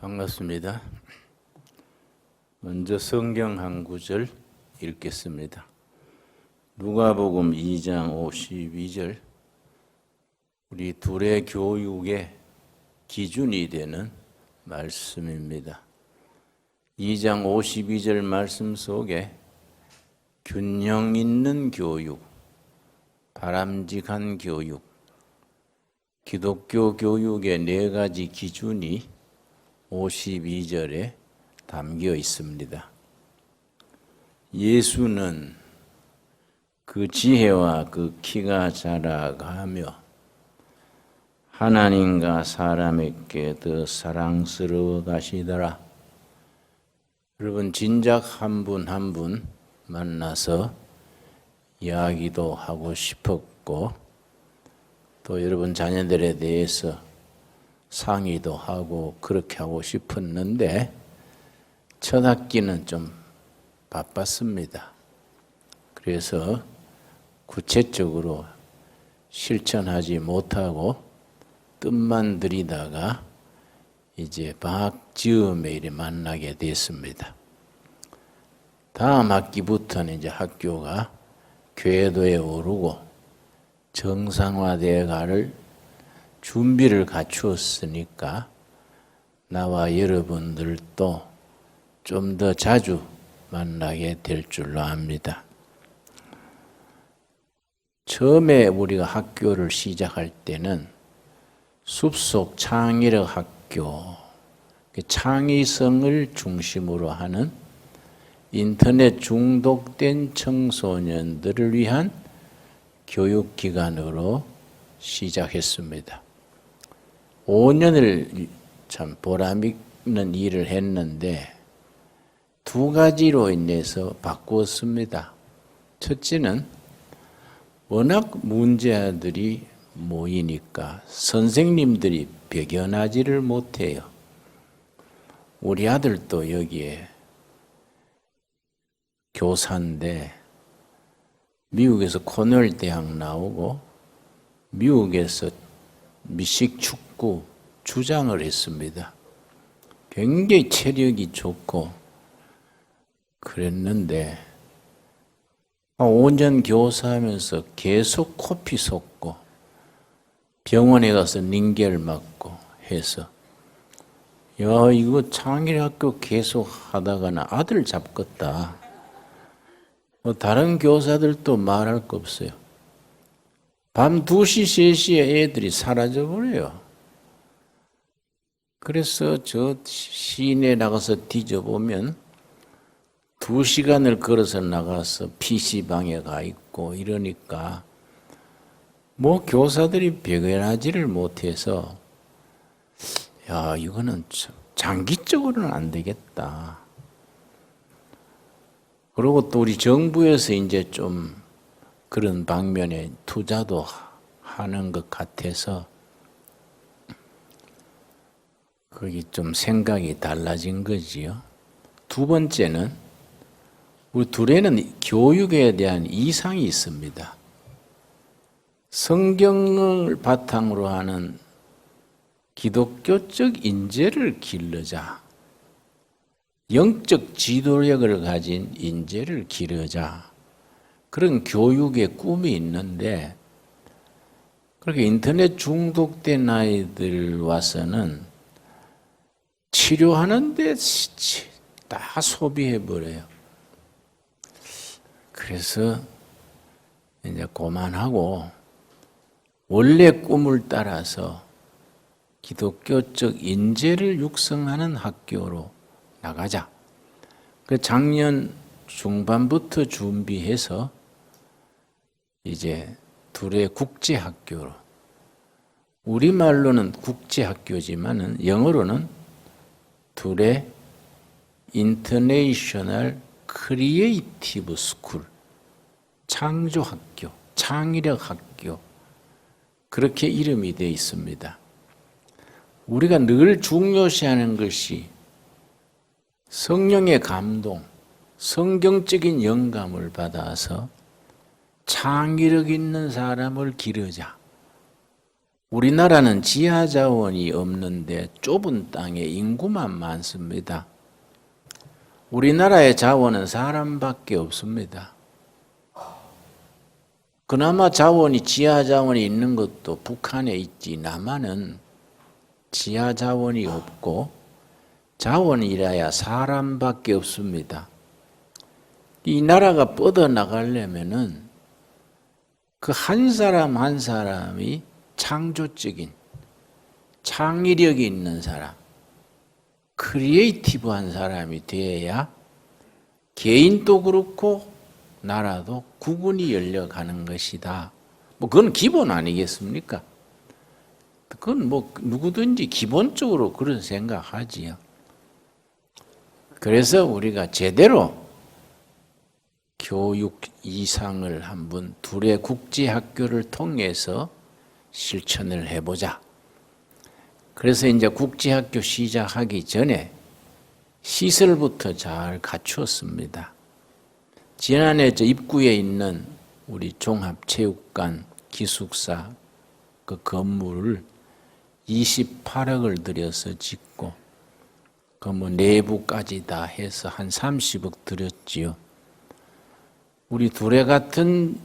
반갑습니다. 먼저 성경 한 구절 읽겠습니다. 누가복음 2장 52절 우리 둘의 교육의 기준이 되는 말씀입니다. 2장 52절 말씀 속에 균형 있는 교육, 바람직한 교육, 기독교 교육의 네 가지 기준이 52절에 담겨 있습니다. 예수는 그 지혜와 그 키가 자라가며 하나님과 사람에게 더 사랑스러워 가시더라. 여러분 진작 한 분 한 분 만나서 이야기도 하고 싶었고 또 여러분 자녀들에 대해서 상의도 하고 그렇게 하고 싶었는데 첫 학기는 좀 바빴습니다. 그래서 구체적으로 실천하지 못하고 뜻만 들이다가 이제 방학 즈음에 이래 만나게 됐습니다. 다음 학기부터는 이제 학교가 궤도에 오르고 정상화되어 가를 준비를 갖추었으니까 나와 여러분들도 좀 더 자주 만나게 될 줄로 압니다. 처음에 우리가 학교를 시작할 때는 숲속 창의력 학교, 그 창의성을 중심으로 하는 인터넷 중독된 청소년들을 위한 교육기관으로 시작했습니다. 5년을 참 보람 있는 일을 했는데 두 가지로 인해서 바꾸었습니다. 첫째는 워낙 문제아들이 모이니까 선생님들이 배견하지를 못해요. 우리 아들도 여기에 교사인데 미국에서 코넬 대학 나오고 미국에서 미식 축구 주장을 했습니다. 굉장히 체력이 좋고 그랬는데 5년 교사하면서 계속 코피 솟고 병원에 가서 링겔 맞고 해서 야 이거 창의학교 계속 하다가는 아들 잡겠다. 뭐 다른 교사들도 말할 거 없어요. 밤 2시, 3시에 애들이 사라져 버려요. 그래서 저 시내 나가서 뒤져보면 두 시간을 걸어서 나가서 PC방에 가 있고 이러니까 뭐 교사들이 배견하지를 못해서 야, 이거는 장기적으로는 안 되겠다. 그리고 또 우리 정부에서 이제 좀 그런 방면에 투자도 하는 것 같아서 거기 좀 생각이 달라진 거지요. 두 번째는 우리 둘에는 교육에 대한 이상이 있습니다. 성경을 바탕으로 하는 기독교적 인재를 기르자. 영적 지도력을 가진 인재를 기르자. 그런 교육의 꿈이 있는데, 그렇게 인터넷 중독된 아이들 와서는 치료하는데 다 소비해버려요. 그래서 이제 그만하고, 원래 꿈을 따라서 기독교적 인재를 육성하는 학교로 나가자. 그 작년 중반부터 준비해서 이제 둘의 국제 학교로. 우리말로는 국제 학교지만은 영어로는 둘의 인터내셔널 크리에이티브 스쿨 창조 학교, 창의력 학교. 그렇게 이름이 되어 있습니다. 우리가 늘 중요시하는 것이 성령의 감동, 성경적인 영감을 받아서 창의력 있는 사람을 기르자. 우리나라는 지하 자원이 없는데 좁은 땅에 인구만 많습니다. 우리나라의 자원은 사람밖에 없습니다. 그나마 자원이 지하 자원이 있는 것도 북한에 있지 남한은 지하 자원이 없고 자원이라야 사람밖에 없습니다. 이 나라가 뻗어 나가려면은 그 한 사람 한 사람이 창조적인 창의력이 있는 사람, 크리에이티브한 사람이 되어야 개인도 그렇고 나라도 구분이 열려가는 것이다. 뭐 그건 기본 아니겠습니까? 그건 뭐 누구든지 기본적으로 그런 생각하지요. 그래서 우리가 제대로 교육 이상을 한번 둘의 국제 학교를 통해서 실천을 해보자. 그래서 이제 국제 학교 시작하기 전에 시설부터 잘 갖추었습니다. 지난해 저 입구에 있는 우리 종합체육관 기숙사 그 건물을 28억을 들여서 짓고 그 뭐 내부까지 다 해서 한 30억 들였지요. 우리 둘의 같은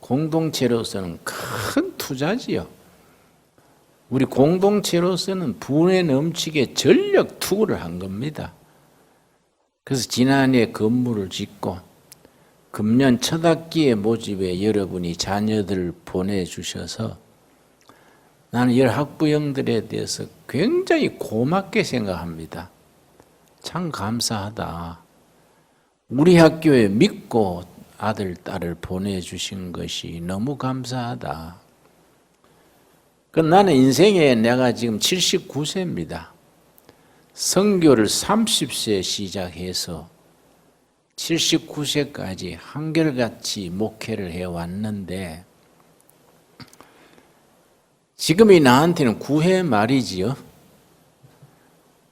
공동체로서는 큰 투자지요. 우리 공동체로서는 분에 넘치게 전력 투구를 한 겁니다. 그래서 지난해 건물을 짓고 금년 첫 학기의 모집에 여러분이 자녀들 보내주셔서 나는 열 학부형들에 대해서 굉장히 고맙게 생각합니다. 참 감사하다. 우리 학교에 믿고 아들, 딸을 보내주신 것이 너무 감사하다. 그 나는 인생에 내가 지금 79세입니다. 성교를 30세 시작해서 79세까지 한결같이 목회를 해왔는데 지금이 나한테는 구회 말이지요.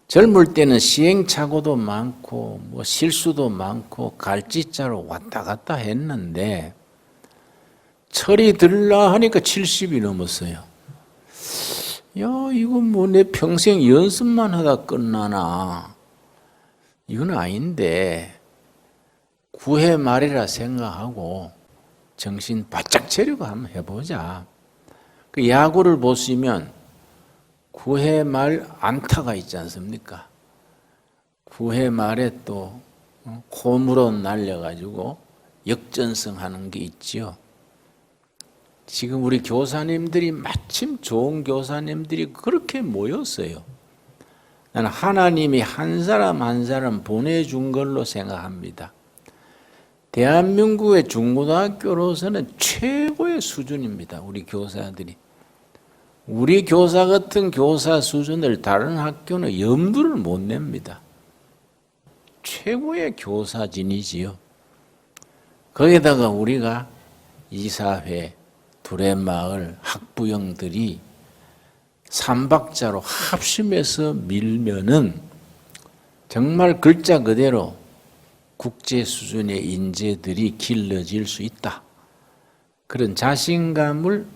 젊을 때는 시행착오도 많고 뭐 실수도 많고 갈짓자로 왔다 갔다 했는데 철이 들라 하니까 70이 넘었어요. 야, 이거 뭐 내 평생 연습만 하다 끝나나? 이건 아닌데 구회 말이라 생각하고 정신 바짝 차리고 한번 해보자. 그 야구를 보시면 구회 말 안타가 있지 않습니까? 구회 말에 또 어, 홈으로 날려가지고 역전승하는 게 있지요. 지금 우리 교사님들이 마침 좋은 교사님들이 그렇게 모였어요. 나는 하나님이 한 사람 한 사람 보내준 걸로 생각합니다. 대한민국의 중고등학교로서는 최고의 수준입니다. 우리 교사들이. 우리 교사 같은 교사 수준을 다른 학교는 염두를 못 냅니다. 최고의 교사진이지요. 거기다가 우리가 이사회, 둘의 마을 학부형들이 삼박자로 합심해서 밀면은 정말 글자 그대로 국제 수준의 인재들이 길러질 수 있다. 그런 자신감을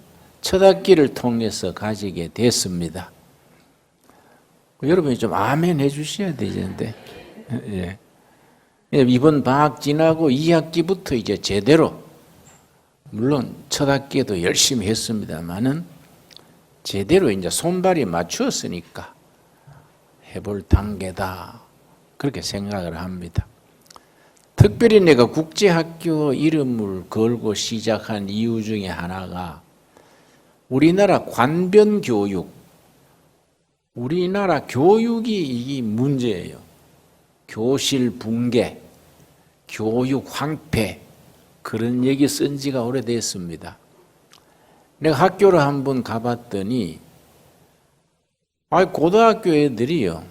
첫 학기를 통해서 가지게 됐습니다. 여러분이 좀 아멘 해주셔야 되는데, 예. 이번 방학 지나고 2학기부터 이제 제대로, 물론 첫 학기에도 열심히 했습니다만은 제대로 이제 손발이 맞추었으니까 해볼 단계다. 그렇게 생각을 합니다. 특별히 내가 국제학교 이름을 걸고 시작한 이유 중에 하나가 우리나라 관변 교육, 우리나라 교육이 이 문제예요. 교실 붕괴, 교육 황폐, 그런 얘기 쓴 지가 오래됐습니다. 내가 학교를 한번 가봤더니, 아, 고등학교 애들이요.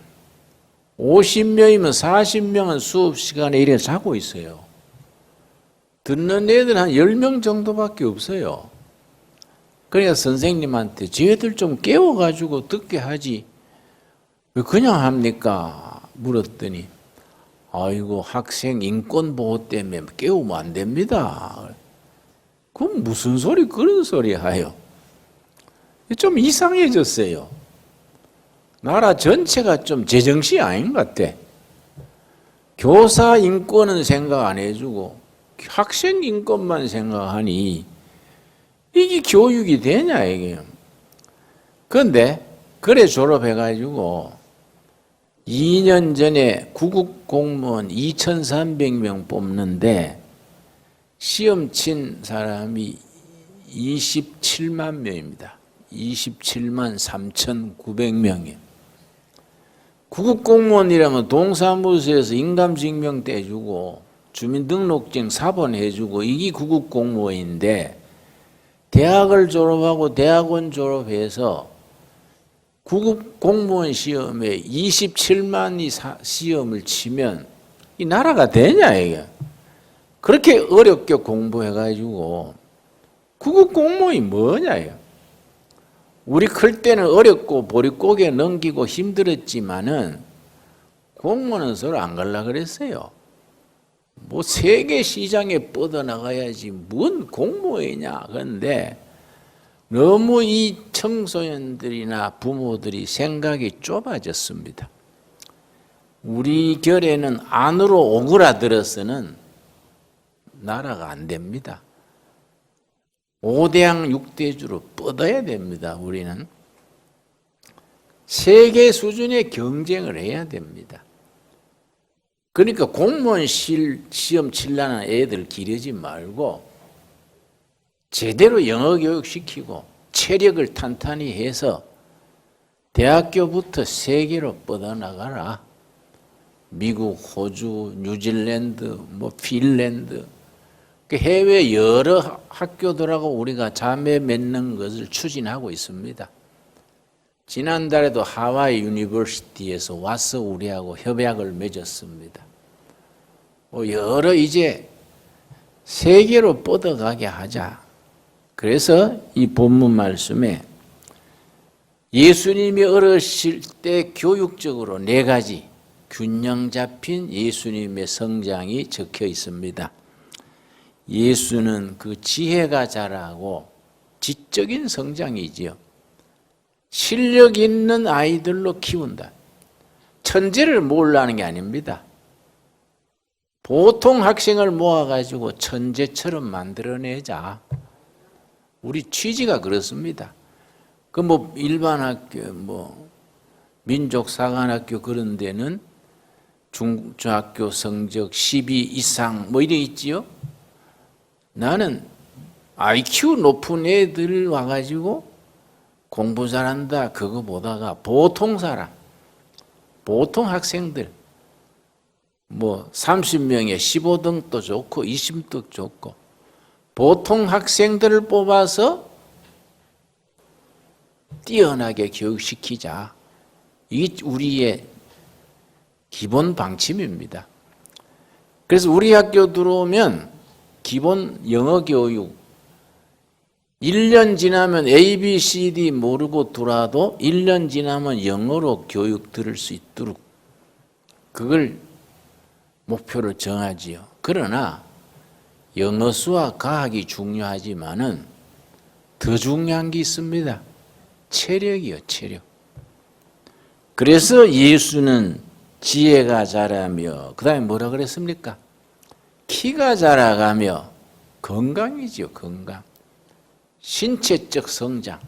50명이면 40명은 수업 시간에 이래 자고 있어요. 듣는 애들 한 10명 정도밖에 없어요. 그러니까 선생님한테 쟤들 좀 깨워가지고 듣게 하지. 왜 그냥 합니까? 물었더니, 아이고, 학생 인권 보호 때문에 깨우면 안 됩니다. 그럼 무슨 소리, 그런 소리 하요? 좀 이상해졌어요. 나라 전체가 좀 제정신이 아닌 것 같아. 교사 인권은 생각 안 해주고 학생 인권만 생각하니 이게 교육이 되냐 이게. 그런데 그래 졸업해가지고 2년 전에 구급 공무원 2,300명 뽑는데 시험 친 사람이 27만 명입니다. 27만 3,900명이에요. 구급 공무원이라면 동사무소에서 인감증명 떼주고 주민등록증 사본 해주고 이게 구급 공무원인데 대학을 졸업하고 대학원 졸업해서 구급 공무원 시험에 27만이 사- 시험을 치면 이 나라가 되냐 이게 그렇게 어렵게 공부해가지고 구급 공무원이 뭐냐 이거 우리 클 때는 어렵고 보릿고개 넘기고 힘들었지만은 공무원은 서로 안 갈라 그랬어요. 뭐 세계 시장에 뻗어나가야지 뭔 공무원이냐 그런데 너무 이 청소년들이나 부모들이 생각이 좁아졌습니다. 우리 결에는 안으로 오그라들어서는 나라가 안 됩니다. 5대양 6대주로 뻗어야 됩니다. 우리는 세계 수준의 경쟁을 해야 됩니다. 그러니까 공무원 실, 시험 칠라는 애들 기르지 말고 제대로 영어 교육 시키고 체력을 탄탄히 해서 대학교부터 세계로 뻗어나가라. 미국, 호주, 뉴질랜드, 뭐 핀란드 그 해외 여러 학교들하고 우리가 자매 맺는 것을 추진하고 있습니다. 지난달에도 하와이 유니버시티에서 와서 우리하고 협약을 맺었습니다. 뭐 여러 이제 세계로 뻗어가게 하자. 그래서 이 본문 말씀에 예수님이 어르실 때 교육적으로 네 가지 균형 잡힌 예수님의 성장이 적혀 있습니다. 예수는 그 지혜가 자라고 지적인 성장이지요. 실력 있는 아이들로 키운다. 천재를 모으려는 게 아닙니다. 보통 학생을 모아가지고 천재처럼 만들어내자. 우리 취지가 그렇습니다. 그 뭐 일반 학교, 뭐 민족 사관학교 그런 데는 중, 중학교 성적 12 이상 뭐 이래 있지요. 나는 IQ 높은 애들 와가지고 공부 잘한다 그거 보다가 보통 사람, 보통 학생들 뭐 30명에 15등도 좋고 20등 좋고 보통 학생들을 뽑아서 뛰어나게 교육시키자. 이게 우리의 기본 방침입니다. 그래서 우리 학교 들어오면 기본 영어 교육 1년 지나면 A, B, C, D 모르고 들어와도 1년 지나면 영어로 교육 들을 수 있도록 그걸 목표를 정하지요. 그러나 영어, 수학, 과학이 중요하지만은 더 중요한 게 있습니다. 체력이요, 체력. 그래서 예수는 지혜가 자라며 그 다음에 뭐라 그랬습니까? 키가 자라가며 건강이지요, 건강. 신체적 성장.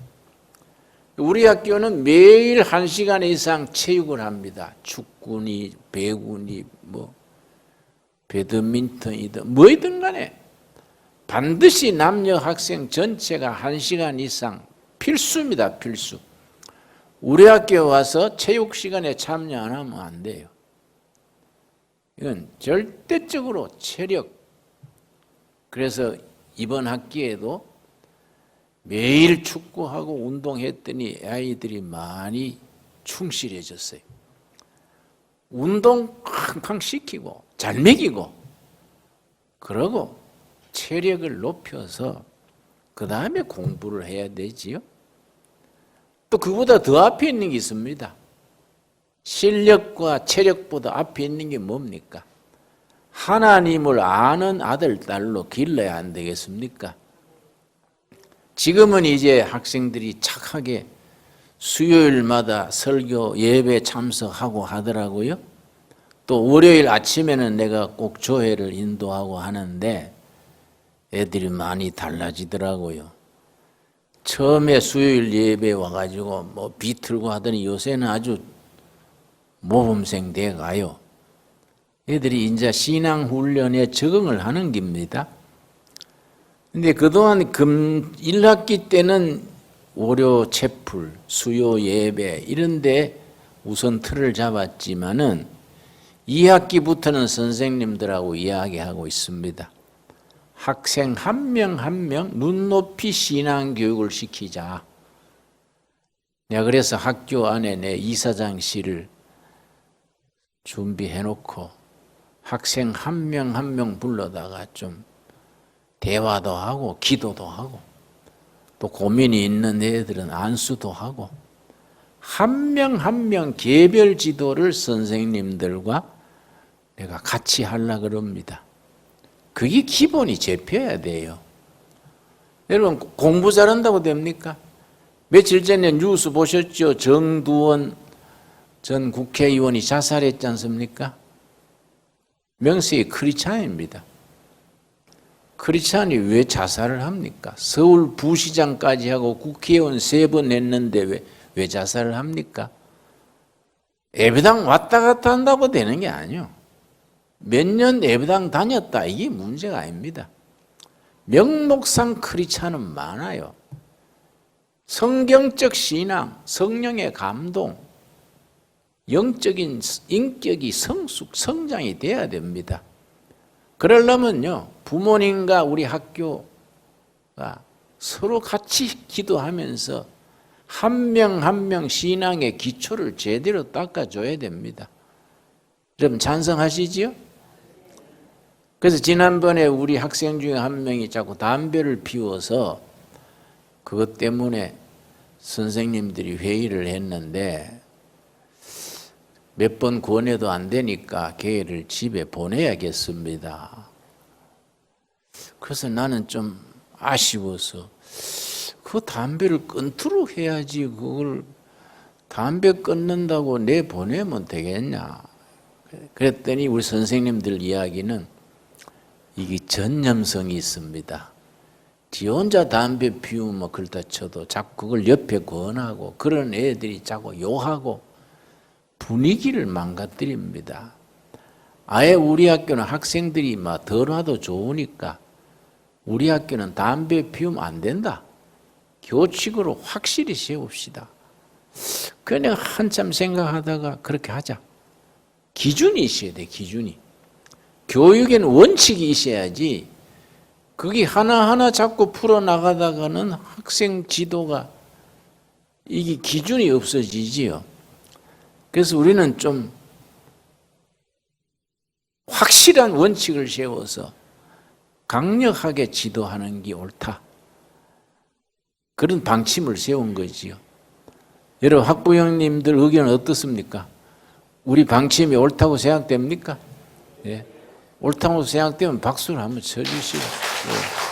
우리 학교는 매일 한 시간 이상 체육을 합니다. 축구니, 배구니, 뭐, 배드민턴이든 뭐이든 간에 반드시 남녀 학생 전체가 한 시간 이상 필수입니다, 필수. 우리 학교에 와서 체육 시간에 참여 안 하면 안 돼요. 이건 절대적으로 체력. 그래서 이번 학기에도 매일 축구하고 운동했더니 아이들이 많이 충실해졌어요. 운동 쾅쾅 시키고 잘 먹이고 그러고 체력을 높여서 그 다음에 공부를 해야 되지요. 또 그보다 더 앞에 있는 게 있습니다. 실력과 체력보다 앞에 있는 게 뭡니까? 하나님을 아는 아들, 딸로 길러야 안 되겠습니까? 지금은 이제 학생들이 착하게 수요일마다 설교 예배 참석하고 하더라고요. 또 월요일 아침에는 내가 꼭 조회를 인도하고 하는데 애들이 많이 달라지더라고요. 처음에 수요일 예배 와가지고 뭐 비틀고 하더니 요새는 아주 모범생 돼 가요. 애들이 이제 신앙 훈련에 적응을 하는 겁니다. 근데 그동안 금 1학기 때는 월요 채플, 수요 예배 이런 데 우선 틀을 잡았지만은 2학기부터는 선생님들하고 이야기하고 있습니다. 학생 한 명 한 명 눈높이 신앙 교육을 시키자. 내가 그래서 학교 안에 내 이사장실을 준비해 놓고 학생 한 명 한 명 불러다가 좀 대화도 하고 기도도 하고 또 고민이 있는 애들은 안수도 하고 한 명 한 명 개별 지도를 선생님들과 내가 같이 하려 그럽니다. 그게 기본이 잡혀야 돼요. 여러분 공부 잘한다고 됩니까? 며칠 전에 뉴스 보셨죠? 정두원 전 국회의원이 자살했지 않습니까? 명색이 크리찬입니다. 크리찬이 왜 자살을 합니까? 서울 부시장까지 하고 국회의원 세 번 했는데 왜, 왜 자살을 합니까? 예배당 왔다 갔다 한다고 되는 게 아니요. 몇 년 예배당 다녔다 이게 문제가 아닙니다. 명목상 크리찬은 많아요. 성경적 신앙, 성령의 감동, 영적인 인격이 성숙, 성장이 돼야 됩니다. 그러려면요, 부모님과 우리 학교가 서로 같이 기도하면서 한명 한 명 신앙의 기초를 제대로 닦아줘야 됩니다. 여러분 찬성하시지요? 그래서 지난번에 우리 학생 중에 한 명이 자꾸 담배를 피워서 그것 때문에 선생님들이 회의를 했는데 몇 번 권해도 안 되니까 걔를 집에 보내야겠습니다. 그래서 나는 좀 아쉬워서 그 담배를 끊도록 해야지 그걸 담배 끊는다고 내 보내면 되겠냐. 그랬더니 우리 선생님들 이야기는 이게 전념성이 있습니다. 지 혼자 담배 피우면 그렇다 쳐도 자꾸 그걸 옆에 권하고 그런 애들이 자꾸 욕하고 분위기를 망가뜨립니다. 아예 우리 학교는 학생들이 막 덜 와도 좋으니까 우리 학교는 담배 피우면 안 된다. 교칙으로 확실히 세웁시다. 그냥 한참 생각하다가 그렇게 하자. 기준이 있어야 돼, 기준이. 교육에는 원칙이 있어야지. 그게 하나하나 자꾸 풀어나가다가는 학생 지도가 이게 기준이 없어지지요. 그래서 우리는 좀 확실한 원칙을 세워서 강력하게 지도하는 게 옳다. 그런 방침을 세운 거지요. 여러분 학부형님들 의견은 어떻습니까? 우리 방침이 옳다고 생각됩니까? 예. 옳다고 생각되면 박수를 한번 쳐주시고. 예.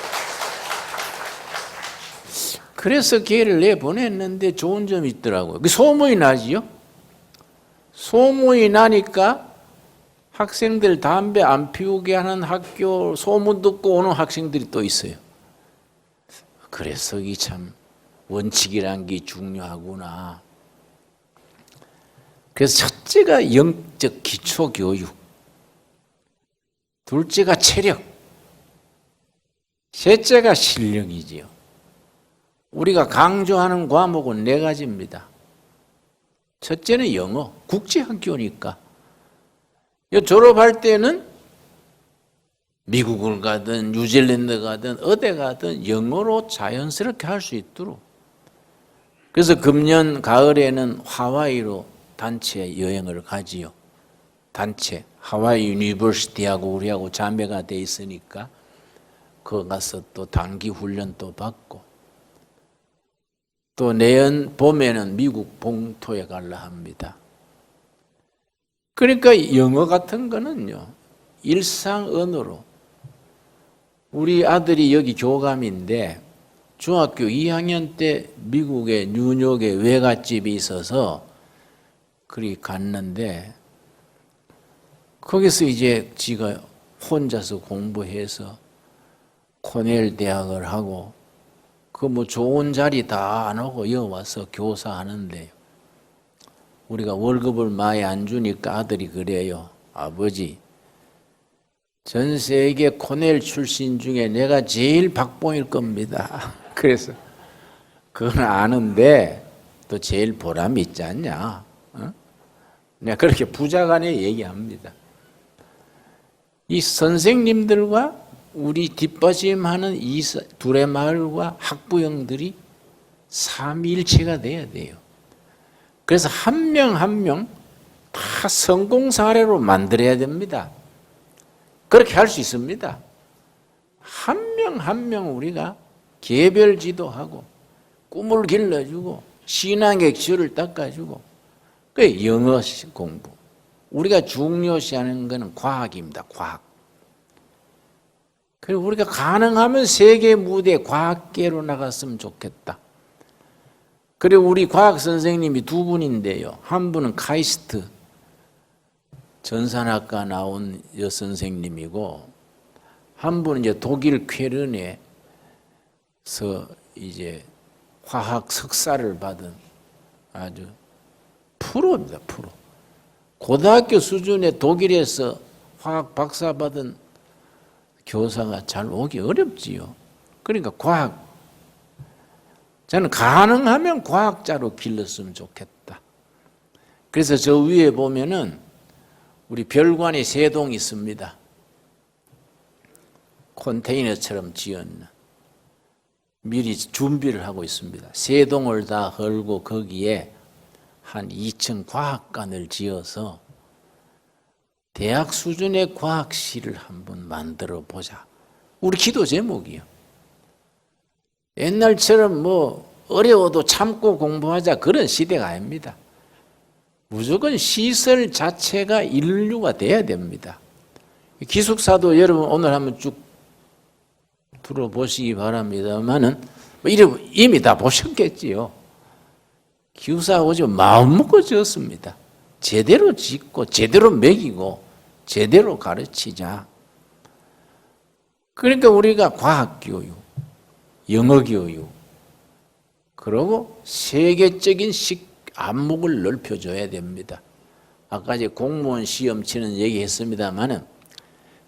그래서 기회를 내보냈는데 좋은 점이 있더라고요. 그 소문이 나지요? 소문이 나니까 학생들 담배 안 피우게 하는 학교 소문 듣고 오는 학생들이 또 있어요. 그래서 이 참 원칙이란 게 중요하구나. 그래서 첫째가 영적 기초 교육, 둘째가 체력, 셋째가 실력이지요. 우리가 강조하는 과목은 네 가지입니다. 첫째는 영어, 국제학교니까. 졸업할 때는 미국을 가든 뉴질랜드 가든 어디 가든 영어로 자연스럽게 할 수 있도록. 그래서 금년 가을에는 하와이로 단체 여행을 가지요. 단체 하와이 유니버시티하고 우리하고 자매가 돼 있으니까 거 가서 또 단기 훈련도 받고 또 내년 봄에는 미국 봉토에 갈라 합니다. 그러니까 영어 같은 거는요, 일상 언어로. 우리 아들이 여기 교감인데, 중학교 2학년 때 미국의 뉴욕에 외갓집이 있어서 그리 갔는데 거기서 이제 지가 혼자서 공부해서 코넬 대학을 하고 그 뭐 좋은 자리 다안 오고 여 와서 교사하는데 우리가 월급을 많이 안 주니까 아들이 그래요. 아버지, 전 세계 코넬 출신 중에 내가 제일 박봉일 겁니다. 그래서 그건 아는데 또 제일 보람 있지 않냐? 어? 내가 그렇게 부자간에 얘기합니다. 이 선생님들과 우리 뒷받침하는 이 사- 둘의 마을과 학부형들이 삼위일체가 돼야 돼요. 그래서 한 명 한 명 다 성공 사례로 만들어야 됩니다. 그렇게 할 수 있습니다. 한 명 한 명 우리가 개별 지도하고 꿈을 길러주고 신앙의 기초를 닦아주고 그 영어 공부 우리가 중요시하는 것은 과학입니다. 과학. 그리고 우리가 가능하면 세계 무대 과학계로 나갔으면 좋겠다. 그리고 우리 과학 선생님이 두 분인데요. 한 분은 카이스트 전산학과 나온 여 선생님이고 한 분은 이제 독일 쾌른에서 이제 화학 석사를 받은 아주 프로입니다, 프로. 고등학교 수준의 독일에서 화학 박사 받은 교사가 잘 오기 어렵지요. 그러니까 과학 저는 가능하면 과학자로 길렀으면 좋겠다. 그래서 저 위에 보면은 우리 별관이 세 동 있습니다. 컨테이너처럼 지었는 미리 준비를 하고 있습니다. 세 동을 다 헐고 거기에 한 2층 과학관을 지어서 대학 수준의 과학실을 한번 만들어 보자. 우리 기도 제목이요. 옛날처럼 뭐 어려워도 참고 공부하자 그런 시대가 아닙니다. 무조건 시설 자체가 인류가 돼야 됩니다. 기숙사도 여러분 오늘 한번 쭉 들어보시기 바랍니다만은 뭐 이미 다 보셨겠지요. 기숙사 오지 마음 먹고 지었습니다. 제대로 짓고 제대로 먹이고 제대로 가르치자. 그러니까 우리가 과학 교육, 영어 교육, 그리고 세계적인 식 안목을 넓혀줘야 됩니다. 아까 이제 공무원 시험 치는 얘기 했습니다만은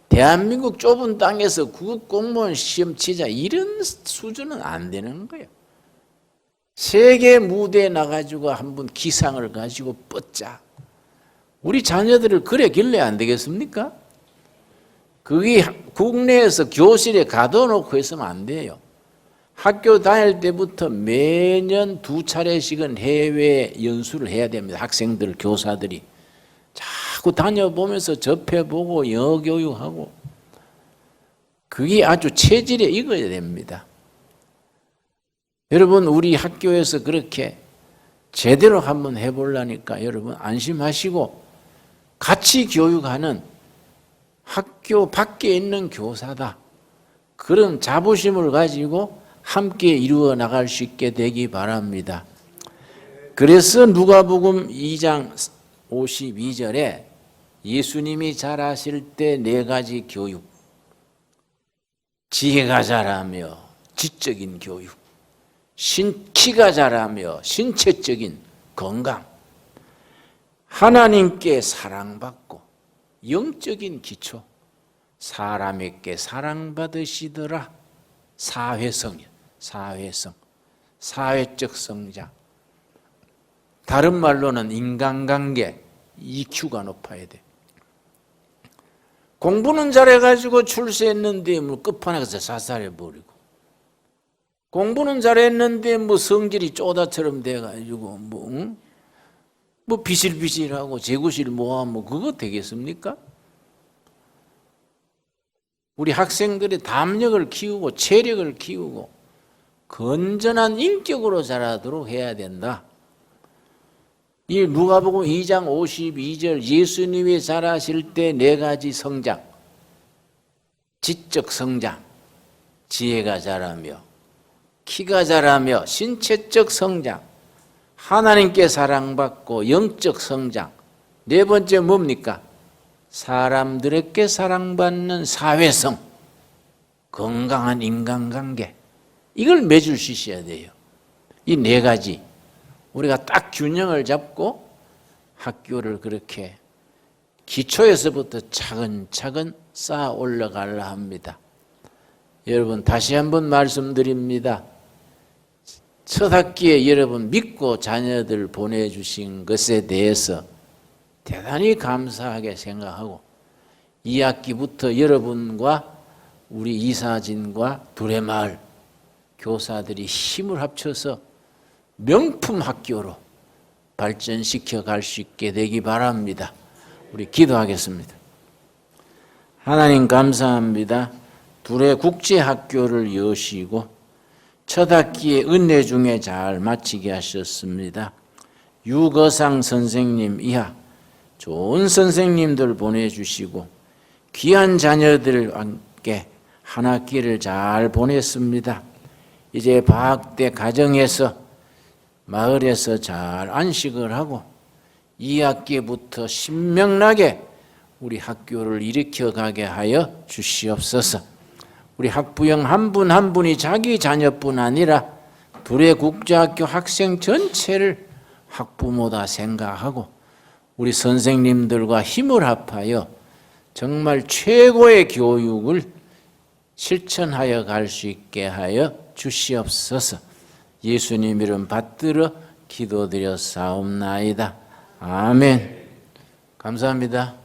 대한민국 좁은 땅에서 구급 공무원 시험 치자 이런 수준은 안 되는 거예요. 세계 무대에 나가지고 한번 기상을 가지고 뻗자. 우리 자녀들을 그래 길러야 안 되겠습니까? 그게 국내에서 교실에 가둬놓고 있으면 안 돼요. 학교 다닐 때부터 매년 두 차례씩은 해외 연수를 해야 됩니다. 학생들, 교사들이. 자꾸 다녀보면서 접해보고 영어 교육하고. 그게 아주 체질에 익어야 됩니다. 여러분, 우리 학교에서 그렇게 제대로 한번 해보려니까 여러분 안심하시고 같이 교육하는 학교 밖에 있는 교사다. 그런 자부심을 가지고 함께 이루어 나갈 수 있게 되기 바랍니다. 그래서 누가복음 2장 52절에 예수님이 잘하실 때 네 가지 교육, 지혜가 자라며 지적인 교육, 신키가 자라며 신체적인 건강, 하나님께 사랑받고 영적인 기초, 사람에게 사랑받으시더라 사회성이야. 사회성, 사회적 성장. 다른 말로는 인간관계, EQ가 높아야 돼. 공부는 잘해가지고 출세했는데 뭐 끝판왕에서 자살해버리고 공부는 잘했는데 뭐 성질이 쪼다처럼 돼가지고 뭐, 응? 뭐 비실비실하고 재구실 모함 뭐 그거 되겠습니까? 우리 학생들의 담력을 키우고 체력을 키우고 건전한 인격으로 자라도록 해야 된다. 이 누가복음 2장 52절 예수님이 자라실 때 네 가지 성장, 지적 성장, 지혜가 자라며 키가 자라며 신체적 성장, 하나님께 사랑받고 영적 성장. 네 번째 뭡니까? 사람들에게 사랑받는 사회성, 건강한 인간관계. 이걸 맺을 수 있어야 돼요. 이 네 가지. 우리가 딱 균형을 잡고 학교를 그렇게 기초에서부터 차근차근 쌓아 올라가려 합니다. 여러분 다시 한번 말씀드립니다. 첫 학기에 여러분 믿고 자녀들 보내주신 것에 대해서 대단히 감사하게 생각하고 이 학기부터 여러분과 우리 이사진과 두레마을 교사들이 힘을 합쳐서 명품 학교로 발전시켜 갈 수 있게 되기 바랍니다. 우리 기도하겠습니다. 하나님 감사합니다. 둘의 국제 학교를 여시고 첫 학기에 은혜 중에 잘 마치게 하셨습니다. 유거상 선생님 이하 좋은 선생님들 보내주시고 귀한 자녀들 함께 한 학기를 잘 보냈습니다. 이제 방학 때 가정에서 마을에서 잘 안식을 하고 이 학기부터 신명나게 우리 학교를 일으켜 가게 하여 주시옵소서. 우리 학부형 한 분한 분이 자기 자녀뿐 아니라 둘의 국제학교 학생 전체를 학부모다 생각하고 우리 선생님들과 힘을 합하여 정말 최고의 교육을 실천하여 갈 수 있게 하여 주시옵소서. 예수님 이름 받들어 기도드려 사옵나이다. 아멘. 감사합니다.